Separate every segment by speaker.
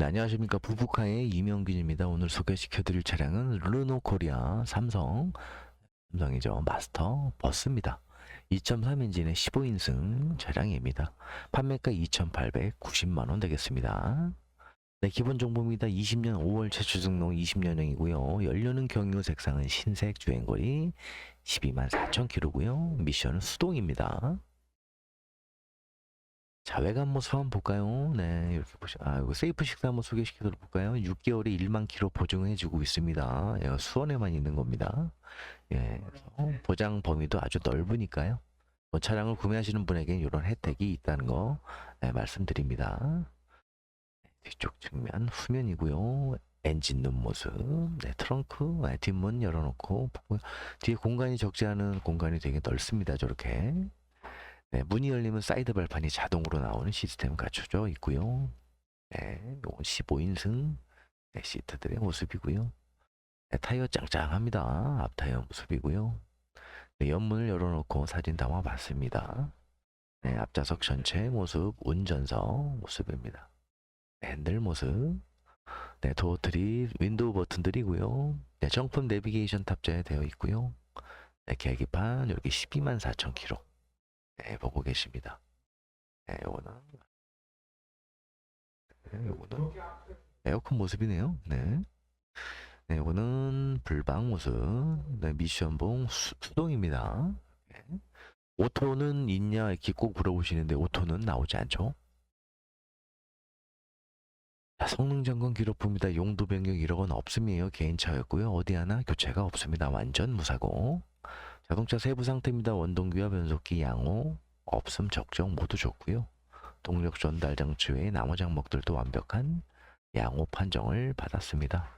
Speaker 1: 네, 안녕하십니까. 부부카의 이명균입니다. 오늘 소개시켜드릴 차량은 르노 코리아 삼성, 삼성이죠. 마스터 버스입니다. 2.3엔진의 15인승 차량입니다. 판매가 2,890만원 되겠습니다. 네, 기본 정보입니다. 20년 5월 최초 등록 20년형이고요. 연료는 경유 색상은 흰색 주행거리 12만 4천 킬로고요. 미션은 수동입니다. 자, 외관 모습 한번 볼까요? 네, 이렇게 보시, 아, 이거 세이프 식사 한번 소개시켜 볼까요? 6개월에 1만 킬로 보증해주고 있습니다. 예, 수원에만 있는 겁니다. 예, 보장 범위도 아주 넓으니까요. 뭐 차량을 구매하시는 분에게는 이런 혜택이 있다는 거 네, 말씀드립니다. 네, 뒤쪽 측면 후면이고요. 엔진 룸 모습, 네, 트렁크, 네, 뒷문 열어놓고. 뒤에 공간이 적지 않은 공간이 되게 넓습니다. 저렇게. 네, 문이 열리면 사이드 발판이 자동으로 나오는 시스템 갖춰져 있고요. 네, 요건 15인승 네, 시트들의 모습이고요. 네, 타이어 짱짱합니다. 앞 타이어 모습이고요. 네, 옆문을 열어놓고 사진 담아봤습니다. 네, 앞좌석 전체 모습, 운전석 모습입니다. 네, 핸들 모습, 네, 도어트리, 윈도우 버튼들이고요. 네, 정품 내비게이션 탑재되어 있고요. 네, 계기판 이렇게 12만 4천 킬로. 네, 보고 계십니다. 네, 요거는 네, 요거는 에어컨 모습이네요. 네. 네, 요거는 불방 모습. 네, 미션봉 수, 수동입니다. 네. 오토는 있냐 이렇게 꼭 물어보시는데 오토는 나오지 않죠. 자, 성능 점검 기록부입니다. 용도 변경 이력은 없음이에요. 개인차였고요. 어디 하나 교체가 없습니다. 완전 무사고. 자동차 세부 상태입니다. 원동기와 변속기 양호, 없음 적정 모두 좋고요. 동력 전달 장치 외에 나머지 항목들도 완벽한 양호 판정을 받았습니다.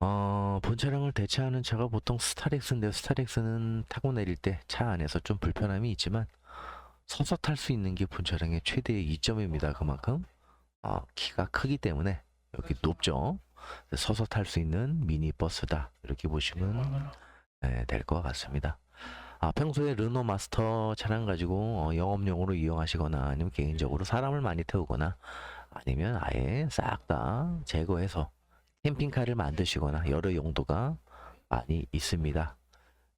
Speaker 1: 어, 본 차량을 대체하는 차가 보통 스타렉스인데요. 스타렉스는 타고 내릴 때 차 안에서 좀 불편함이 있지만 서서 탈 수 있는 게 본 차량의 최대의 이점입니다. 그만큼 어, 키가 크기 때문에 여기 높죠. 서서 탈 수 있는 미니 버스다 이렇게 보시면 네, 될것 같습니다. 아, 평소에 르노 마스터 차량 가지고 어, 영업용으로 이용하시거나 아니면 개인적으로 사람을 많이 태우거나 아니면 아예 싹 다 제거해서 캠핑카를 만드시거나 여러 용도가 많이 있습니다.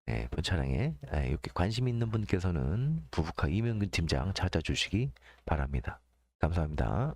Speaker 1: 네, 본 차량에 네, 이렇게 관심 있는 분께서는 부부카 이명균 팀장 찾아주시기 바랍니다. 감사합니다.